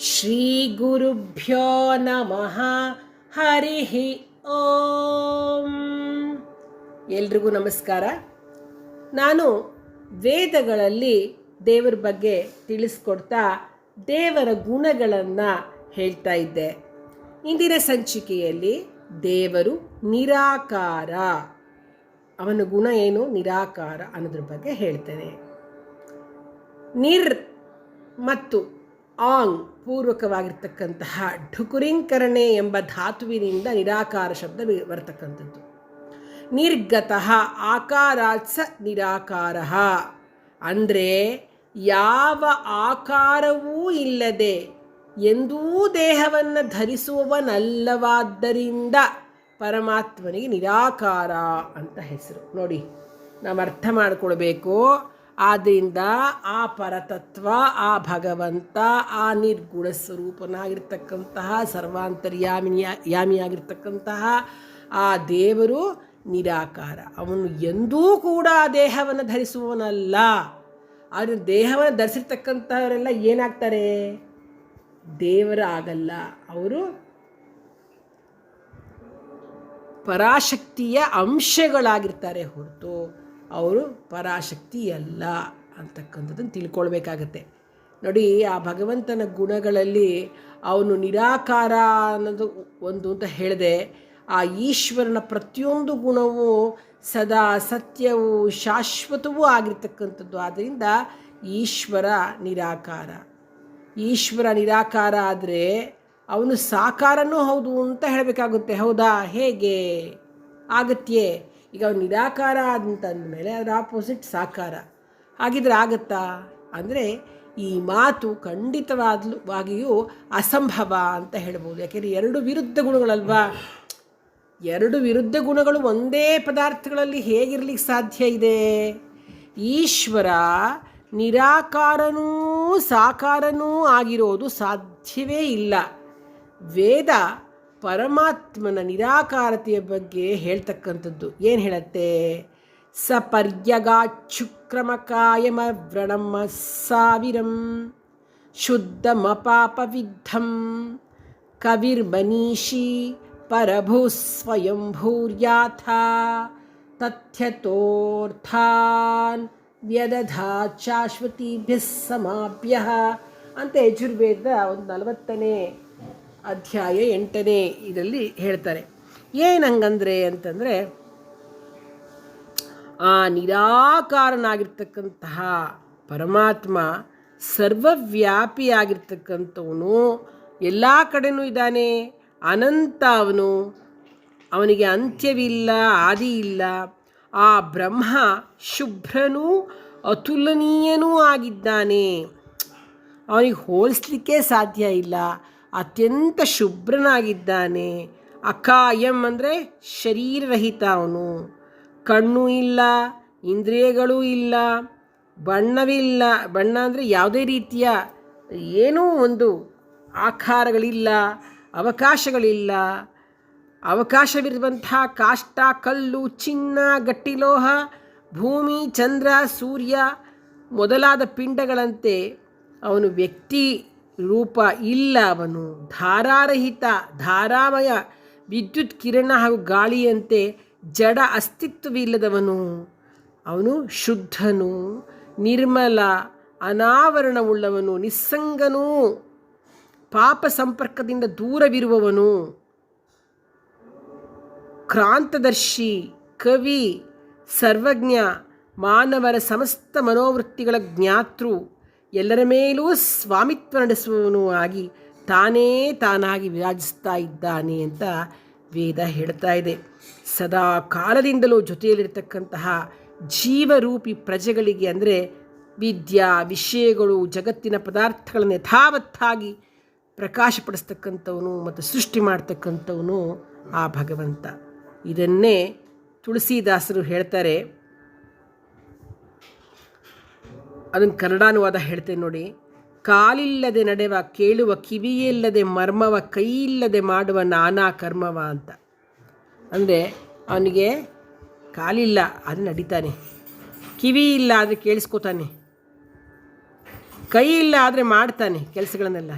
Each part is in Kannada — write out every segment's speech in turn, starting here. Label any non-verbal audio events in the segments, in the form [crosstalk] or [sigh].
ಶ್ರೀಗುರುಭ್ಯೋ ನಮಃ ಹರಿ ಓಂ ಎಲ್ರಿಗೂ ನಮಸ್ಕಾರ. ನಾನು ವೇದಗಳಲ್ಲಿ ದೇವರ ಬಗ್ಗೆ ತಿಳಿಸ್ಕೊಡ್ತಾ ದೇವರ ಗುಣಗಳನ್ನು ಹೇಳ್ತಾ ಇದ್ದೆ. ಇಂದಿನ ಸಂಚಿಕೆಯಲ್ಲಿ ದೇವರು ನಿರಾಕಾರ. ಅವನ ಗುಣ ಏನು? ನಿರಾಕಾರ ಅನ್ನೋದ್ರ ಬಗ್ಗೆ ಹೇಳ್ತೇನೆ. ನಿರ್ ಮತ್ತು ಆಂಗ್ ಪೂರ್ವಕವಾಗಿರ್ತಕ್ಕಂತಹ ಢುಕುರಿಂಕರಣೆ ಎಂಬ ಧಾತುವಿನಿಂದ ನಿರಾಕಾರ ಶಬ್ದ ಬರ್ತಕ್ಕಂಥದ್ದು. ನಿರ್ಗತಃ ಆಕಾರಾತ್ಸ ನಿರಾಕಾರ. ಅಂದರೆ ಯಾವ ಆಕಾರವೂ ಇಲ್ಲದೆ ಎಂದೂ ದೇಹವನ್ನು ಧರಿಸುವವನಲ್ಲವಾದ್ದರಿಂದ ಪರಮಾತ್ಮನಿಗೆ ನಿರಾಕಾರ ಅಂತ ಹೆಸರು. ನೋಡಿ ನಾವು ಅರ್ಥ ಮಾಡಿಕೊಳ್ಬೇಕು. ಆದ್ದರಿಂದ ಆ ಪರತತ್ವ, ಆ ಭಗವಂತ, ಆ ನಿರ್ಗುಣ ಸ್ವರೂಪನಾಗಿರ್ತಕ್ಕಂತಹ ಸರ್ವಾಂತರ್ಯಾಮಿನಿಯ, ಯಾಮಿಯಾಗಿರ್ತಕ್ಕಂತಹ ಆ ದೇವರು ನಿರಾಕಾರ. ಅವನು ಎಂದೂ ಕೂಡ ದೇಹವನ್ನು ಧರಿಸುವವನಲ್ಲ. ಆದರೆ ದೇಹವನ್ನು ಧರಿಸಿರ್ತಕ್ಕಂಥವರೆಲ್ಲ ಏನಾಗ್ತಾರೆ? ದೇವರ ಆಗಲ್ಲ. ಅವರು ಪರಾಶಕ್ತಿಯ ಅಂಶಗಳಾಗಿರ್ತಾರೆ ಹೊರತು. ಅವರು ಪರಾಶಕ್ತಿ ಅಲ್ಲ ಅಂತಕ್ಕಂಥದ್ದನ್ನು ತಿಳ್ಕೊಳ್ಬೇಕಾಗತ್ತೆ. ನೋಡಿ, ಆ ಭಗವಂತನ ಗುಣಗಳಲ್ಲಿ ಅವನು ನಿರಾಕಾರ ಅನ್ನೋದು ಒಂದು ಅಂತ ಹೇಳಿದೆ. ಆ ಈಶ್ವರನ ಪ್ರತಿಯೊಂದು ಗುಣವೂ ಸದಾ ಸತ್ಯವೂ ಶಾಶ್ವತವೂ ಆಗಿರ್ತಕ್ಕಂಥದ್ದು. ಆದ್ದರಿಂದ ಈಶ್ವರ ನಿರಾಕಾರ. ಈಶ್ವರ ನಿರಾಕಾರ ಆದರೆ ಅವನು ಸಾಕಾರನೂ ಹೌದು ಅಂತ ಹೇಳಬೇಕಾಗುತ್ತೆ. ಹೌದಾ? ಹೇಗೆ? ಆಗತ್ಯೆ? ಈಗ ಅವ್ರು ನಿರಾಕಾರ ಅಂತಂದಮೇಲೆ ಅದರ ಆಪೋಸಿಟ್ ಸಾಕಾರ. ಹಾಗಿದ್ರೆ ಆಗುತ್ತಾ? ಅಂದರೆ ಈ ಮಾತು ಖಂಡಿತವಾದವಾಗಿಯೂ ಅಸಂಭವ ಅಂತ ಹೇಳ್ಬೋದು. ಯಾಕೆಂದರೆ ಎರಡು ವಿರುದ್ಧ ಗುಣಗಳಲ್ವಾ? ಎರಡು ವಿರುದ್ಧ ಗುಣಗಳು ಒಂದೇ ಪದಾರ್ಥಗಳಲ್ಲಿ ಹೇಗಿರಲಿಕ್ಕೆ ಸಾಧ್ಯ ಇದೆ? ಈಶ್ವರ ನಿರಾಕಾರನೂ ಸಾಕಾರನೂ ಆಗಿರೋದು ಸಾಧ್ಯವೇ ಇಲ್ಲ. ವೇದ ಪರಮಾತ್ಮನ ನಿರಾಕಾರತೆಯ ಬಗ್ಗೆ ಹೇಳ್ತಕ್ಕಂಥದ್ದು. ಏನು ಹೇಳುತ್ತೆ? ಕಾಯಮ ವ್ರಣಮ ಸಾವಿರಂ ಶುದ್ಧಮಪಾಪವಿದ್ಧಂ ಕವಿರ್ಮನೀಷಿ ಪರಭೂ ಸ್ವಯಂಭೂರ್ಯಾಥ ತಥ್ಯತೋರ್ಥಾನ್ ವ್ಯದಧಾ ಶಾಶ್ವತಿಭ್ಯ ಸಮಾಪ್ಯ ಅಂತ ಯಜುರ್ವೇದ ಒಂದು ನಲವತ್ತನೇ ಅಧ್ಯಾಯ ಎಂಟನೇ ಇದರಲ್ಲಿ ಹೇಳ್ತಾರೆ. ಏನಂಗಂದ್ರೆ ಅಂತಂದರೆ, ಆ ನಿರಾಕಾರನಾಗಿರ್ತಕ್ಕಂತಹ ಪರಮಾತ್ಮ ಸರ್ವವ್ಯಾಪಿಯಾಗಿರ್ತಕ್ಕಂಥವನು, ಎಲ್ಲ ಕಡೆನೂ ಇದ್ದಾನೆ, ಅನಂತ ಅವನು, ಅವನಿಗೆ ಅಂತ್ಯವಿಲ್ಲ, ಆದಿ ಇಲ್ಲ. ಆ ಬ್ರಹ್ಮ ಶುಭ್ರನೂ ಅತುಲನೀಯನೂ ಆಗಿದ್ದಾನೆ. ಅವನಿಗೆ ಹೋಲಿಸ್ಲಿಕ್ಕೆ ಸಾಧ್ಯ ಇಲ್ಲ. ಅತ್ಯಂತ ಶುಭ್ರನಾಗಿದ್ದಾನೆ. ಅಕಾಯಂ ಅಂದರೆ ಶರೀರರಹಿತ ಅವನು. ಕಣ್ಣು ಇಲ್ಲ, ಇಂದ್ರಿಯಗಳೂ ಇಲ್ಲ ಬಣ್ಣವಿಲ್ಲ ಬಣ್ಣ ಅಂದರೆ ಯಾವುದೇ ರೀತಿಯ ಏನೂ ಒಂದು ಆಕಾರಗಳಿಲ್ಲ, ಅವಕಾಶಗಳಿಲ್ಲ. ಅವಕಾಶವಿರುವಂಥ ಕಾಷ್ಟ, ಕಲ್ಲು, ಚಿನ್ನ ಗಟ್ಟಿಲೋಹ ಭೂಮಿ, ಚಂದ್ರ, ಸೂರ್ಯ ಮೊದಲಾದ ಪಿಂಡಗಳಂತೆ ಅವನು ವ್ಯಕ್ತಿ ರೂಪ ಇಲ್ಲ ಅವನು. ಧಾರಾರಹಿತ, ಧಾರಾಮಯ, ವಿದ್ಯುತ್ ಕಿರಣ ಹಾಗೂ ಗಾಳಿಯಂತೆ ಜಡ ಅಸ್ತಿತ್ವವಿಲ್ಲದವನು. ಅವನು ಶುದ್ಧನು, ನಿರ್ಮಲ, ಅನಾವರಣವುಳ್ಳವನು, ನಿಸ್ಸಂಗನೂ. ಪಾಪ ಸಂಪರ್ಕದಿಂದ ದೂರವಿರುವವನು. ಕ್ರಾಂತದರ್ಶಿ, ಕವಿ, ಸರ್ವಜ್ಞ, ಮಾನವರ ಸಮಸ್ತ ಮನೋವೃತ್ತಿಗಳ ಜ್ಞಾತೃ. ಎಲ್ಲರ ಮೇಲೂ ಸ್ವಾಮಿತ್ವ ನಡೆಸುವವನು ಆಗಿ ತಾನೇ ತಾನಾಗಿ ವಿರಾಜಿಸ್ತಾ ಇದ್ದಾನೆ ಅಂತ ವೇದ ಹೇಳ್ತಾ ಇದೆ. ಸದಾ ಕಾಲದಿಂದಲೂ ಜೊತೆಯಲ್ಲಿರ್ತಕ್ಕಂತಹ ಜೀವರೂಪಿ ಪ್ರಜೆಗಳಿಗೆ ಅಂದರೆ ವಿದ್ಯಾ, ವಿಷಯಗಳು, ಜಗತ್ತಿನ ಪದಾರ್ಥಗಳನ್ನು ಯಥಾವತ್ತಾಗಿ ಪ್ರಕಾಶಪಡಿಸ್ತಕ್ಕಂಥವನು ಮತ್ತು ಸೃಷ್ಟಿ ಮಾಡ್ತಕ್ಕಂಥವನು ಆ ಭಗವಂತ. ಇದನ್ನೇ ತುಳಸಿದಾಸರು ಹೇಳ್ತಾರೆ. ಅದನ್ನು ಕನ್ನಡಾನುವಾದ ಹೇಳ್ತೇನೆ ನೋಡಿ. ಕಾಲಿಲ್ಲದೆ ನಡೆವ, ಕೇಳುವ ಕಿವಿಯಿಲ್ಲದೆ ಮರ್ಮವ ಕೈ ಇಲ್ಲದೆ ಮಾಡುವ ನಾನಾ ಕರ್ಮವ ಅಂತ. ಅಂದರೆ ಅವನಿಗೆ ಕಾಲಿಲ್ಲ ಅದು ನಡೀತಾನೆ. ಕಿವಿ ಇಲ್ಲ, ಆದರೆ ಕೇಳಿಸ್ಕೋತಾನೆ. ಕೈ ಇಲ್ಲ, ಆದರೆ ಮಾಡ್ತಾನೆ ಕೆಲಸಗಳನ್ನೆಲ್ಲ.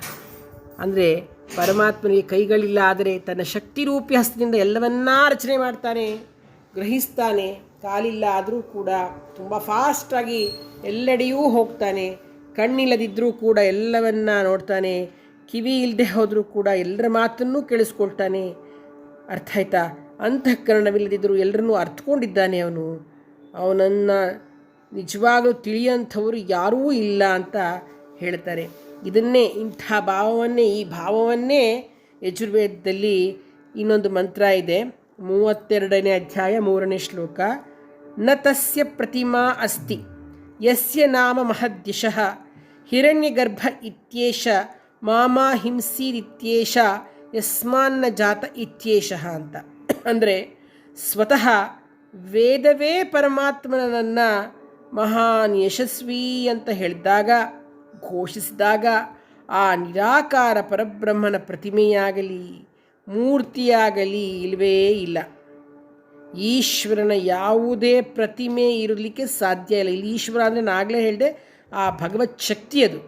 ಅಂದರೆ ಪರಮಾತ್ಮನಿಗೆ ಕೈಗಳಿಲ್ಲ, ಆದರೆ ತನ್ನ ಶಕ್ತಿರೂಪಿ ಹಸ್ತದಿಂದ ಎಲ್ಲವನ್ನ ರಚನೆ ಮಾಡ್ತಾನೆ, ಗ್ರಹಿಸ್ತಾನೆ. ಕಾಲಿಲ್ಲ ಆದರೂ ಕೂಡ ತುಂಬ ಫಾಸ್ಟಾಗಿ ಎಲ್ಲೆಡೆಯೂ ಹೋಗ್ತಾನೆ. ಕಣ್ಣಿಲ್ಲದಿದ್ದರೂ ಕೂಡ ಎಲ್ಲವನ್ನ ನೋಡ್ತಾನೆ. ಕಿವಿ ಇಲ್ಲದೆ ಹೋದರೂ ಕೂಡ ಎಲ್ಲರ ಮಾತನ್ನು ಕೇಳಿಸ್ಕೊಳ್ತಾನೆ. ಅರ್ಥ ಆಯ್ತಾ? ಅಂತಃಕರಣವಿಲ್ಲದಿದ್ದರೂ ಎಲ್ಲರನ್ನೂ ಅರ್ಥಕೊಂಡಿದ್ದಾನೆ ಅವನು. ಅವನನ್ನು ನಿಜವಾಗಲೂ ತಿಳಿಯಂಥವರು ಯಾರೂ ಇಲ್ಲ ಅಂತ ಹೇಳ್ತಾರೆ. ಇದನ್ನೇ ಇಂಥ ಭಾವವನ್ನೇ, ಈ ಭಾವವನ್ನೇ ಯಜುರ್ವೇದದಲ್ಲಿ ಇನ್ನೊಂದು ಮಂತ್ರ ಇದೆ. ಮೂವತ್ತೆರಡನೇ ಅಧ್ಯಾಯ ಮೂರನೇ ಶ್ಲೋಕ. ನ ತಸ್ಯ ಪ್ರತಿಮಾ ಅಸ್ತಿ. ಯಸ್ಯ ನಾಮ ಮಹದ್ಯಶಃ ಹಿರಣ್ಯಗರ್ಭ ಇತ್ಯೇಷ. ಮಾಮಾ ಹಿಂಸೀರಿತ್ಯೇಷ ಯಸ್ಮಾನ್ನ ಜಾತ ಇತ್ಯೇಷಃ ಅಂತ. ಅಂದರೆ ಸ್ವತಃ ವೇದವೇ ಪರಮಾತ್ಮನನ್ನು ಮಹಾನ್ ಯಶಸ್ವಿ ಅಂತ ಹೇಳಿದಾಗ, ಘೋಷಿಸಿದಾಗ ಆ ನಿರಾಕಾರ ಪರಬ್ರಹ್ಮನ ಪ್ರತಿಮೆಯಾಗಲಿ, ಮೂರ್ತಿಯಾಗಲಿ ಇಲ್ಲವೇ ಇಲ್ಲ. ಈಶ್ವರನ ಯಾವುದೇ ಪ್ರತಿಮೆ ಇರಲಿಕ್ಕೆ ಸಾಧ್ಯ ಇಲ್ಲ. ಇಲ್ಲಿ ಈಶ್ವರ ಅಂದರೆ ನಾಗಲೇ ಹೇಳಿದೆ, ಆ ಭಗವತ್ ಶಕ್ತಿ ಅದು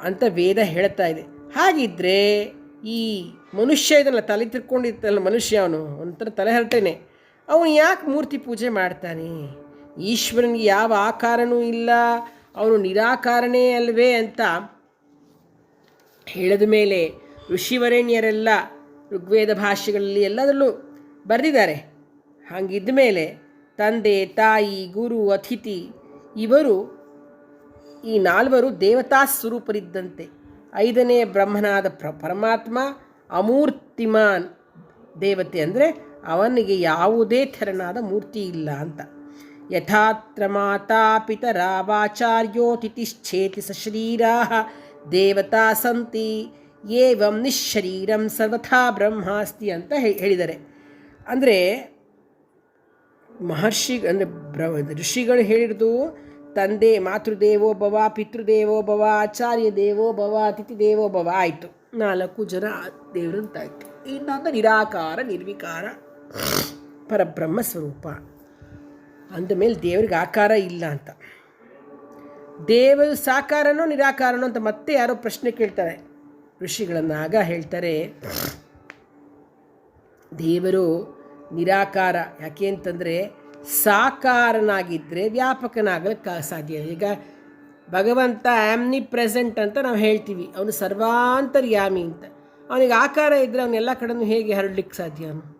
ಅಂತ ವೇದ ಹೇಳ್ತಾ ಇದೆ. ಹಾಗಿದ್ದರೆ ಈ ಮನುಷ್ಯ ಇದನ್ನ ತಲೆ ತಿರ್ಕೊಂಡಿರ್ತಲ್ಲ, ಮನುಷ್ಯ ಅವನು, ಒಂಥರ ತಲೆಹರಟೆನೆ ಅವನು ಯಾಕೆ ಮೂರ್ತಿ ಪೂಜೆ ಮಾಡ್ತಾನೆ? ಈಶ್ವರನಿಗೆ ಯಾವ ಆಕಾರನೂ ಇಲ್ಲ, ಅವನು ನಿರಾಕಾರನೇ ಅಲ್ವೇ ಅಂತ ಹೇಳಿದ ಮೇಲೆ ಋಷಿವರೇಣ್ಯರೆಲ್ಲ ಋಗ್ವೇದ ಭಾಷೆಗಳಲ್ಲಿ ಎಲ್ಲದರಲ್ಲೂ ಬರೆದಿದ್ದಾರೆ. ಹಾಗಿದ್ದ ಮೇಲೆ ತಂದೆ, ತಾಯಿ, ಗುರು, ಅತಿಥಿ ಇವರು ಈ ನಾಲ್ವರು ದೇವತಾ ಸ್ವರೂಪರಿದ್ದಂತೆ. ಐದನೇ ಬ್ರಹ್ಮನಾದ ಪ್ರ, ಪರಮಾತ್ಮ ಅಮೂರ್ತಿಮಾನ್ ದೇವತೆ ಅಂದರೆ ಅವನಿಗೆ ಯಾವುದೇ ಥರನಾದ ಮೂರ್ತಿ ಇಲ್ಲ ಅಂತ. ಯಥಾತ್ರ ಮಾತಾ ಪಿತರ ವಾಚಾರ್ಯೋ ಶರೀರಾ ದೇವತಾ ಸಂತಿ ಏವಂ ನಿಶರೀರಂ ಸರ್ವಥಾ ಬ್ರಹ್ಮಾಸ್ತಿ ಅಂತ ಹೇಳಿದರೆ. ಅಂದರೆ ಮಹರ್ಷಿ ಅಂದರೆ ಬ್ರ ಋಷಿಗಳು ಹೇಳಿರೋದು ತಂದೆ ಮಾತೃದೇವೋ ಭವ, ಪಿತೃದೇವೋ ಭವ, ಆಚಾರ್ಯ ದೇವೋ ಭವ, ಅತಿಥಿ ದೇವೋ ಭವ ಆಯಿತು. ನಾಲ್ಕು ಜನ ದೇವರಂತಾಯಿತು. ಇನ್ನೊಂದು ನಿರಾಕಾರ, ನಿರ್ವಿಕಾರ, ಪರಬ್ರಹ್ಮ ಸ್ವರೂಪ. ಅಂದಮೇಲೆ ದೇವರಿಗೆ ಆಕಾರ ಇಲ್ಲ ಅಂತ. ದೇವರು ಸಾಕಾರನೋ ನಿರಾಕಾರನೋ ಅಂತ ಮತ್ತೆ ಯಾರೋ ಪ್ರಶ್ನೆ ಕೇಳ್ತಾರೆ. ಋಷಿಗಳನ್ನಾಗ ಹೇಳ್ತಾರೆ, ದೇವರು ನಿರಾಕಾರ. ಯಾಕೆ ಅಂತಂದರೆ ಸಾಕಾರನಾಗಿದ್ದರೆ ವ್ಯಾಪಕನಾಗಲಿಕ್ಕೆ ಸಾಧ್ಯ ಈಗ ಭಗವಂತ ಆಮ್ನಿ ಪ್ರೆಸೆಂಟ್ ಅಂತ ನಾವು ಹೇಳ್ತೀವಿ. ಅವನು ಸರ್ವಾಂತರ್ಯಾಮಿ ಅಂತ. ಅವನಿಗೆ ಆಕಾರ ಇದ್ದರೆ ಅವನ್ನೆಲ್ಲ ಕಡೆನೂ ಹೇಗೆ ಹರಡಲಿಕ್ಕೆ ಸಾಧ್ಯ ಅವನು?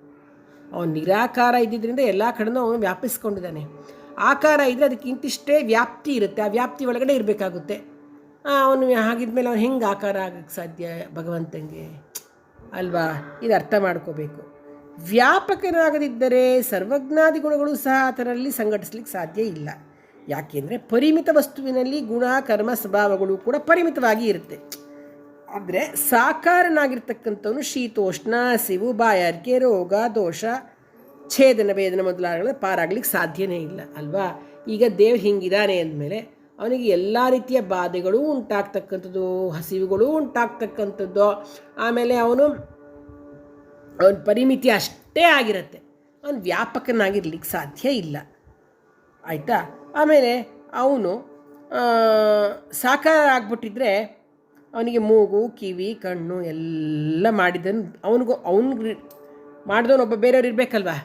ಅವನು ನಿರಾಕಾರ ಇದ್ದಿದ್ದರಿಂದ ಎಲ್ಲ ಕಡೆನೂ ಅವನು ವ್ಯಾಪಿಸ್ಕೊಂಡಿದ್ದಾನೆ. ಆಕಾರ ಇದ್ದರೆ ಅದಕ್ಕೆ ಇಂತಿಷ್ಟೇ ವ್ಯಾಪ್ತಿ ಇರುತ್ತೆ. ಆ ವ್ಯಾಪ್ತಿ ಒಳಗಡೆ ಇರಬೇಕಾಗುತ್ತೆ. ಅವನು ಹಾಗಿದ್ಮೇಲೆ ಅವನು ಹೆಂಗೆ ಆಕಾರ ಆಗಕ್ಕೆ ಸಾಧ್ಯ ಭಗವಂತನಿಗೆ ಅಲ್ವಾ? ಇದು ಅರ್ಥ ಮಾಡ್ಕೋಬೇಕು. ವ್ಯಾಪಕನಾಗದಿದ್ದರೆ ಸರ್ವಜ್ಞಾದಿ ಗುಣಗಳು ಸಹ ಅದರಲ್ಲಿ ಸಂಘಟಿಸ್ಲಿಕ್ಕೆ ಸಾಧ್ಯ ಇಲ್ಲ. ಯಾಕೆಂದರೆ ಪರಿಮಿತ ವಸ್ತುವಿನಲ್ಲಿ ಗುಣ, ಕರ್ಮ, ಸ್ವಭಾವಗಳು ಕೂಡ ಪರಿಮಿತವಾಗಿ ಇರುತ್ತೆ. ಆದರೆ ಸಾಕಾರನಾಗಿರ್ತಕ್ಕಂಥವನು ಶೀತೋಷ್ಣ ಹಸಿವು ಬಾಯಾರಿಕೆ, ರೋಗ, ದೋಷ, ಛೇದನ, ವೇದನ ಮೊದಲಾಗಲ ಪಾರಾಗ್ಲಿಕ್ಕೆ ಸಾಧ್ಯನೇ ಇಲ್ಲ, ಅಲ್ವಾ? ಈಗ ದೇವ್ ಹಿಂಗಿದ್ದಾನೆ ಅಂದಮೇಲೆ ಅವನಿಗೆ ಎಲ್ಲ ರೀತಿಯ ಬಾಧೆಗಳು ಉಂಟಾಗ್ತಕ್ಕಂಥದ್ದು, ಹಸಿವುಗಳು ಉಂಟಾಗ್ತಕ್ಕಂಥದ್ದು. ಆಮೇಲೆ ಅವನು ಅವನ ಪರಿಮಿತಿ ಅಷ್ಟೇ ಆಗಿರುತ್ತೆ. ಅವನು ವ್ಯಾಪಕನಾಗಿರ್ಲಿಕ್ಕೆ ಸಾಧ್ಯ ಇಲ್ಲ. ಆಯಿತಾ? ಆಮೇಲೆ ಅವನು ಸಾಕಾರ ಆಗ್ಬಿಟ್ಟಿದ್ರೆ ಅವನಿಗೆ ಮೂಗು, ಕಿವಿ, ಕಣ್ಣು ಎಲ್ಲ ಮಾಡಿದ್ದನ್ನು ಅವನಿಗೂ ಅವನಿಗೆ ಮಾಡಿದವನು ಒಬ್ಬ ಬೇರೆಯವ್ರು ಇರಬೇಕಲ್ವಾ?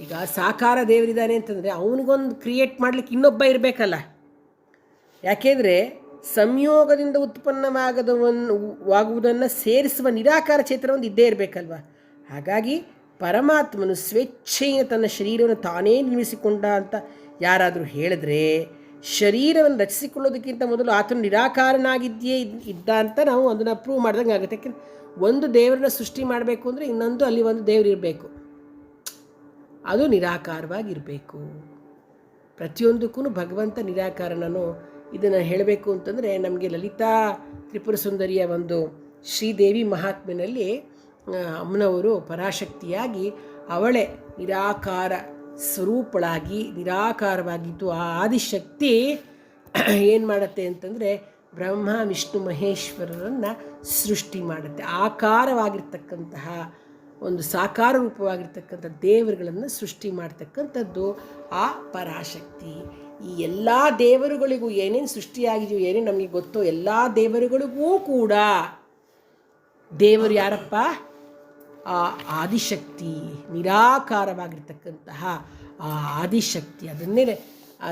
ಈಗ ಸಾಕಾರ ದೇವರಿದ್ದಾನೆ ಅಂತಂದರೆ ಅವನಿಗೊಂದು ಕ್ರಿಯೇಟ್ ಮಾಡಲಿಕ್ಕೆ ಇನ್ನೊಬ್ಬ ಇರಬೇಕಲ್ಲ. ಯಾಕೆಂದರೆ ಸಂಯೋಗದಿಂದ ಉತ್ಪನ್ನವಾಗದವನ್ನು ವಾಗುವುದನ್ನು ಸೇರಿಸುವ ನಿರಾಕಾರ ಚೇತನ ಒಂದು ಇದ್ದೇ ಇರಬೇಕಲ್ವ? ಹಾಗಾಗಿ ಪರಮಾತ್ಮನು ಸ್ವೇಚ್ಛೆಯಿಂದ ತನ್ನ ಶರೀರವನ್ನು ತಾನೇ ನಿರ್ಮಿಸಿಕೊಂಡ ಅಂತ ಯಾರಾದರೂ ಹೇಳಿದ್ರೆ ಶರೀರವನ್ನು ರಚಿಸಿಕೊಳ್ಳೋದಕ್ಕಿಂತ ಮೊದಲು ಆತನು ನಿರಾಕಾರನಾಗಿದ್ದೇ ಇದ್- ಇದ್ದ ಅಂತ ನಾವು ಅದನ್ನು ಪ್ರೂವ್ ಮಾಡ್ದಂಗೆ ಆಗುತ್ತೆ. ಯಾಕೆಂದ್ರೆ ಒಂದು ದೇವರನ್ನ ಸೃಷ್ಟಿ ಮಾಡಬೇಕು ಅಂದರೆ ಇನ್ನೊಂದು ಅಲ್ಲಿ ಒಂದು ದೇವರು ಇರಬೇಕು. ಅದು ನಿರಾಕಾರವಾಗಿರಬೇಕು. ಪ್ರತಿಯೊಂದಕ್ಕೂ ಭಗವಂತ ನಿರಾಕಾರನನು ಇದನ್ನು ಹೇಳಬೇಕು ಅಂತಂದರೆ ನಮಗೆ ಲಲಿತಾ ತ್ರಿಪುರ ಸುಂದರಿಯ ಒಂದು ಶ್ರೀದೇವಿ ಮಹಾತ್ಮೆಯಲ್ಲಿ ಅಮ್ಮನವರು ಪರಾಶಕ್ತಿಯಾಗಿ ಅವಳೇ ನಿರಾಕಾರ ಸ್ವರೂಪಳಾಗಿ, ನಿರಾಕಾರವಾಗಿದ್ದು ಆ ಆದಿಶಕ್ತಿ [clears throat] ಏನು ಮಾಡುತ್ತೆ ಅಂತಂದರೆ ಬ್ರಹ್ಮ, ವಿಷ್ಣು, ಮಹೇಶ್ವರರನ್ನು ಸೃಷ್ಟಿ ಮಾಡುತ್ತೆ. ಆಕಾರವಾಗಿರ್ತಕ್ಕಂತಹ ಒಂದು ಸಾಕಾರ ರೂಪವಾಗಿರ್ತಕ್ಕಂಥ ದೇವರುಗಳನ್ನು ಸೃಷ್ಟಿ ಮಾಡ್ತಕ್ಕಂಥದ್ದು ಆ ಪರಾಶಕ್ತಿ. ಈ ಎಲ್ಲ ದೇವರುಗಳಿಗೂ ಏನೇನು ಸೃಷ್ಟಿಯಾಗಿದೆಯೋ, ಏನೇನು ನಮಗೆ ಗೊತ್ತೋ ಎಲ್ಲ ದೇವರುಗಳಿಗೂ ಕೂಡ ದೇವರು ಯಾರಪ್ಪ? ಆ ಆದಿಶಕ್ತಿ, ನಿರಾಕಾರವಾಗಿರ್ತಕ್ಕಂತಹ ಆ ಆದಿಶಕ್ತಿ. ಅದನ್ನೇ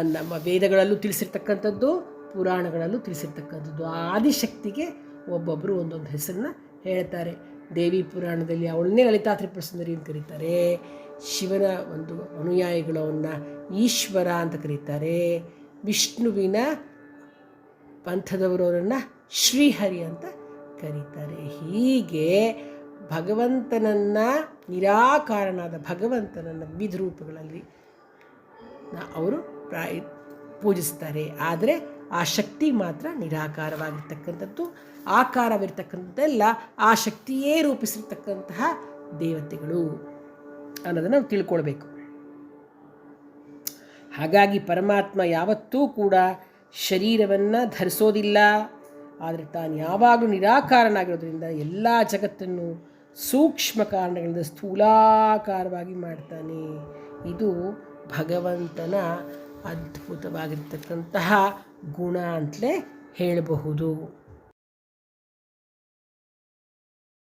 ನಮ್ಮ ವೇದಗಳಲ್ಲೂ ತಿಳಿಸಿರ್ತಕ್ಕಂಥದ್ದು, ಪುರಾಣಗಳಲ್ಲೂ ತಿಳಿಸಿರ್ತಕ್ಕಂಥದ್ದು. ಆ ಆದಿಶಕ್ತಿಗೆ ಒಬ್ಬೊಬ್ಬರು ಒಂದೊಂದು ಹೆಸರನ್ನ ಹೇಳ್ತಾರೆ. ದೇವಿ ಪುರಾಣದಲ್ಲಿ ಅವಳನ್ನೇ ಲಲಿತಾ ತ್ರಿಪುರ ಸುಂದರಿ ಅಂತ ಕರೀತಾರೆ. ಶಿವನ ಒಂದು ಅನುಯಾಯಿಗಳು ಅವನ್ನ ಈಶ್ವರ ಅಂತ ಕರೀತಾರೆ. ವಿಷ್ಣುವಿನ ಪಂಥದವರು ಶ್ರೀಹರಿ ಅಂತ ಕರೀತಾರೆ. ಹೀಗೆ ಭಗವಂತನನ್ನು ನಿರಾಕಾರನಾದ ಭಗವಂತನನ್ನು ವಿವಿಧ ರೂಪಗಳಲ್ಲಿ ಅವರು ಪ್ರಾಯ ಪೂಜಿಸ್ತಾರೆ. ಆದರೆ ಆ ಶಕ್ತಿ ಮಾತ್ರ ನಿರಾಕಾರವಾಗಿರ್ತಕ್ಕಂಥದ್ದು. ಆಕಾರವಿರ್ತಕ್ಕಂಥದ್ದೆಲ್ಲ ಆ ಶಕ್ತಿಯೇ ರೂಪಿಸಿರ್ತಕ್ಕಂತಹ ದೇವತೆಗಳು ಅನ್ನೋದನ್ನು ನಾವು ತಿಳ್ಕೊಳ್ಬೇಕು. ಹಾಗಾಗಿ ಪರಮಾತ್ಮ ಯಾವತ್ತೂ ಕೂಡ ಶರೀರವನ್ನು ಧರಿಸೋದಿಲ್ಲ. ಆದರೆ ತಾನು ಯಾವಾಗಲೂ ನಿರಾಕಾರನಾಗಿರೋದ್ರಿಂದ ಎಲ್ಲ ಜಗತ್ತನ್ನು ಸೂಕ್ಷ್ಮ ಕಾರಣಗಳಿಂದ ಸ್ಥೂಲಾಕಾರವಾಗಿ ಮಾಡ್ತಾನೆ. ಇದು ಭಗವಂತನ ಅದ್ಭುತವಾಗಿರ್ತಕ್ಕಂತಹ ಗುಣ ಅಂತಲೇ ಹೇಳಬಹುದು.